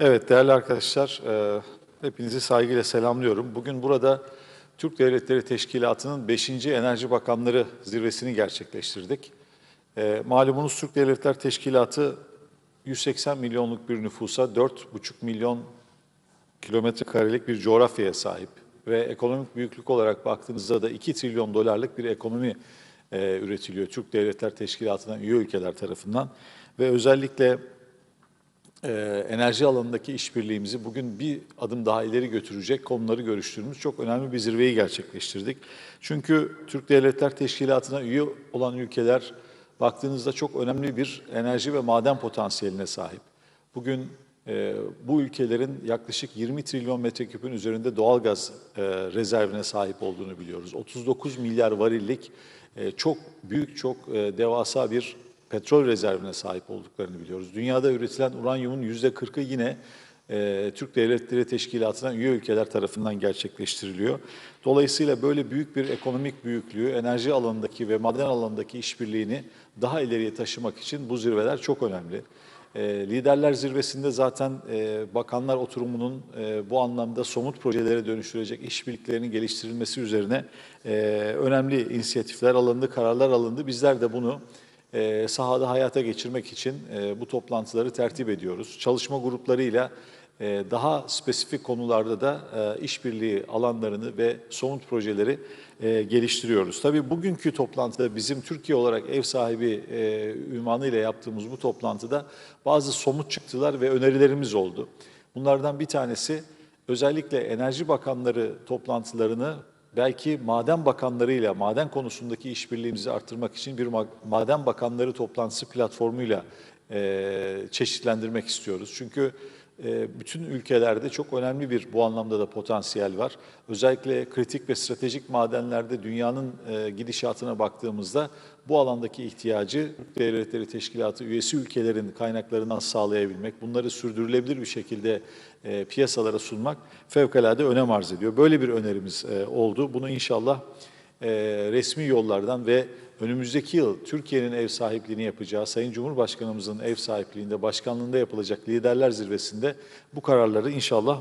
Evet değerli arkadaşlar, e, hepinizi saygıyla selamlıyorum. Bugün burada Türk Devletleri Teşkilatı'nın 5. Enerji Bakanları zirvesini gerçekleştirdik. E, malumunuz Türk Devletler Teşkilatı 180 milyonluk bir nüfusa 4,5 milyon kilometre karelik bir coğrafyaya sahip ve ekonomik büyüklük olarak baktığınızda da 2 trilyon dolarlık bir ekonomi e, üretiliyor Türk Devletler Teşkilatı'na üye ülkeler tarafından ve özellikle e, enerji alanındaki işbirliğimizi bugün bir adım daha ileri götürecek konuları görüştüğümüz çok önemli bir zirveyi gerçekleştirdik. Çünkü Türk Devletler Teşkilatı'na üye olan ülkeler baktığınızda çok önemli bir enerji ve maden potansiyeline sahip. Bugün e, bu ülkelerin yaklaşık 20 trilyon metreküpün üzerinde doğal gaz e, rezervine sahip olduğunu biliyoruz. 39 milyar varillik e, çok büyük, çok e, devasa bir petrol rezervine sahip olduklarını biliyoruz. Dünyada üretilen uranyumun yüzde 40'ı yine e, Türk Devletleri Teşkilatı'na üye ülkeler tarafından gerçekleştiriliyor. Dolayısıyla böyle büyük bir ekonomik büyüklüğü, enerji alanındaki ve maden alanındaki işbirliğini daha ileriye taşımak için bu zirveler çok önemli. E, liderler zirvesinde zaten e, bakanlar oturumunun e, bu anlamda somut projelere dönüştürecek işbirliklerinin geliştirilmesi üzerine e, önemli inisiyatifler alındı, kararlar alındı. Bizler de bunu e, sahada hayata geçirmek için e, bu toplantıları tertip ediyoruz. Çalışma gruplarıyla e, daha spesifik konularda da e, işbirliği alanlarını ve somut projeleri e, geliştiriyoruz. Tabii bugünkü toplantıda bizim Türkiye olarak ev sahibi e, ünvanıyla yaptığımız bu toplantıda bazı somut çıktılar ve önerilerimiz oldu. Bunlardan bir tanesi özellikle enerji bakanları toplantılarını belki maden bakanlarıyla, maden konusundaki işbirliğimizi arttırmak için bir ma- maden bakanları toplantısı platformuyla e, çeşitlendirmek istiyoruz. Çünkü bütün ülkelerde çok önemli bir bu anlamda da potansiyel var. Özellikle kritik ve stratejik madenlerde dünyanın e, gidişatına baktığımızda bu alandaki ihtiyacı Devletleri Teşkilatı üyesi ülkelerin kaynaklarından sağlayabilmek, bunları sürdürülebilir bir şekilde e, piyasalara sunmak fevkalade önem arz ediyor. Böyle bir önerimiz e, oldu. Bunu inşallah e, resmi yollardan ve önümüzdeki yıl Türkiye'nin ev sahipliğini yapacağı, Sayın Cumhurbaşkanımızın ev sahipliğinde, başkanlığında yapılacak liderler zirvesinde bu kararları inşallah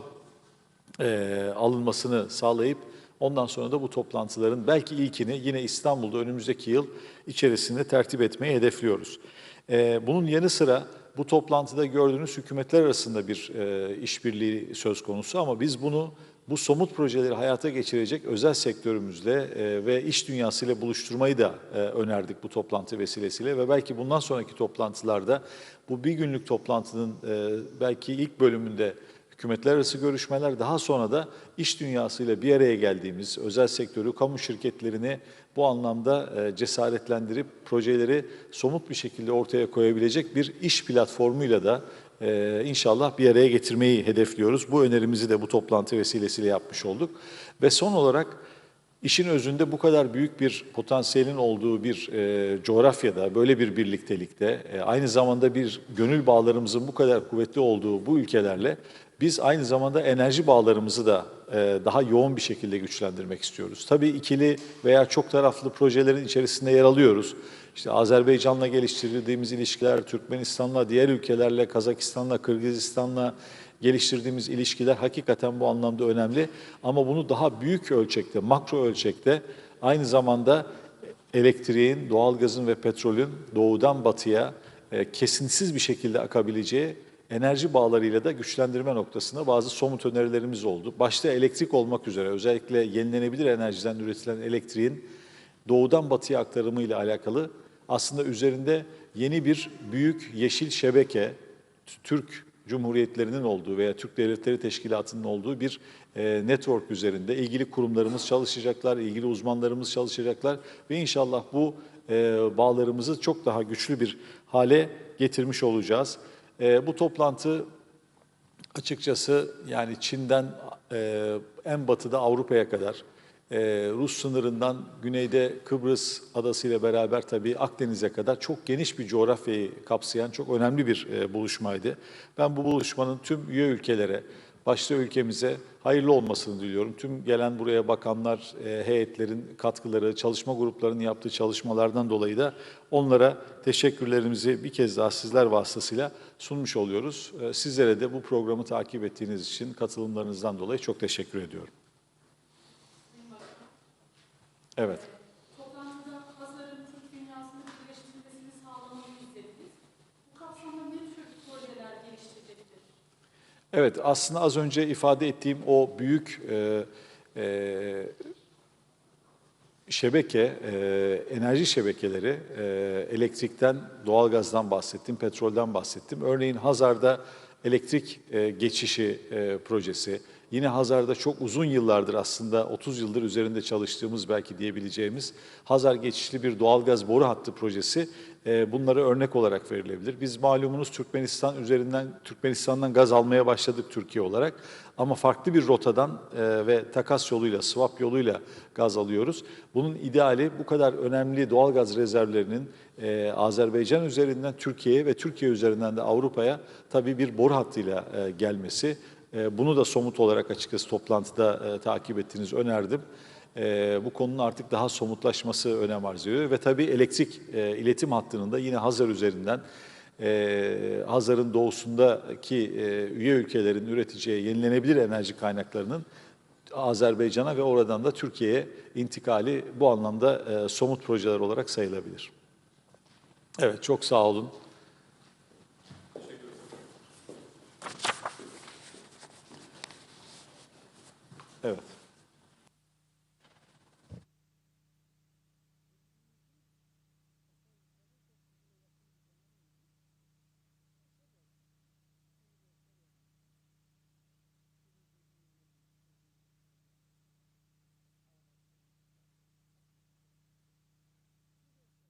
e, alınmasını sağlayıp ondan sonra da bu toplantıların belki ilkini yine İstanbul'da önümüzdeki yıl içerisinde tertip etmeyi hedefliyoruz. E, bunun yanı sıra bu toplantıda gördüğünüz hükümetler arasında bir e, işbirliği söz konusu ama biz bunu bu somut projeleri hayata geçirecek özel sektörümüzle e, ve iş dünyasıyla buluşturmayı da e, önerdik bu toplantı vesilesiyle. Ve belki bundan sonraki toplantılarda bu bir günlük toplantının e, belki ilk bölümünde hükümetler arası görüşmeler daha sonra da iş dünyasıyla bir araya geldiğimiz özel sektörü, kamu şirketlerini bu anlamda cesaretlendirip projeleri somut bir şekilde ortaya koyabilecek bir iş platformuyla da e, inşallah bir araya getirmeyi hedefliyoruz. Bu önerimizi de bu toplantı vesilesiyle yapmış olduk. Ve son olarak işin özünde bu kadar büyük bir potansiyelin olduğu bir e, coğrafyada, böyle bir birliktelikte, e, aynı zamanda bir gönül bağlarımızın bu kadar kuvvetli olduğu bu ülkelerle biz aynı zamanda enerji bağlarımızı da e, daha yoğun bir şekilde güçlendirmek istiyoruz. Tabii ikili veya çok taraflı projelerin içerisinde yer alıyoruz. İşte Azerbaycan'la geliştirdiğimiz ilişkiler, Türkmenistan'la, diğer ülkelerle, Kazakistan'la, Kırgızistan'la geliştirdiğimiz ilişkiler hakikaten bu anlamda önemli. Ama bunu daha büyük ölçekte, makro ölçekte aynı zamanda elektriğin, doğalgazın ve petrolün doğudan batıya e, kesintisiz bir şekilde akabileceği enerji bağlarıyla da güçlendirme noktasında bazı somut önerilerimiz oldu. Başta elektrik olmak üzere özellikle yenilenebilir enerjiden üretilen elektriğin doğudan batıya aktarımı ile alakalı aslında üzerinde yeni bir büyük yeşil şebeke, Türk Cumhuriyetlerinin olduğu veya Türk Devletleri Teşkilatı'nın olduğu bir e, network üzerinde ilgili kurumlarımız çalışacaklar, ilgili uzmanlarımız çalışacaklar ve inşallah bu e, bağlarımızı çok daha güçlü bir hale getirmiş olacağız. E, bu toplantı açıkçası yani Çin'den e, en batıda Avrupa'ya kadar, e, Rus sınırından güneyde Kıbrıs adası ile beraber tabii Akdeniz'e kadar çok geniş bir coğrafyayı kapsayan çok önemli bir e, buluşmaydı. Ben bu buluşmanın tüm üye ülkelere, başta ülkemize hayırlı olmasını diliyorum. Tüm gelen buraya bakanlar, e, heyetlerin katkıları, çalışma gruplarının yaptığı çalışmalardan dolayı da onlara teşekkürlerimizi bir kez daha sizler vasıtasıyla sunmuş oluyoruz. E, Sizlere de bu programı takip ettiğiniz için katılımlarınızdan dolayı çok teşekkür ediyorum. Evet. Toplantıda pazarın Türk dünyasını birleştirilmesini sağlamayı izlediniz. Bu kapsamda ne tür projeler geliştirecektir? Evet, aslında az önce ifade ettiğim o büyük e, e, şebeke, e, enerji şebekeleri, e, elektrikten, doğalgazdan bahsettim, petrolden bahsettim. Örneğin Hazar'da elektrik e, geçişi e, projesi, yine Hazar'da çok uzun yıllardır aslında 30 yıldır üzerinde çalıştığımız belki diyebileceğimiz Hazar geçişli bir doğalgaz boru hattı projesi e, bunlara örnek olarak verilebilir. Biz malumunuz Türkmenistan üzerinden Türkmenistan'dan gaz almaya başladık Türkiye olarak ama farklı bir rotadan e, ve takas yoluyla, swap yoluyla gaz alıyoruz. Bunun ideali bu kadar önemli doğal gaz rezervlerinin e, Azerbaycan üzerinden Türkiye'ye ve Türkiye üzerinden de Avrupa'ya tabii bir boru hattıyla gelmesi. E, bunu da somut olarak açıkçası toplantıda e, takip ettiğiniz önerdim. E, bu konunun artık daha somutlaşması önem arz ediyor ve tabii elektrik e, iletim hattının da yine Hazar üzerinden e, Hazar'ın doğusundaki e, üye ülkelerin üreteceği yenilenebilir enerji kaynaklarının Azerbaycan'a ve oradan da Türkiye'ye intikali bu anlamda somut projeler olarak sayılabilir. Evet, çok sağ olun.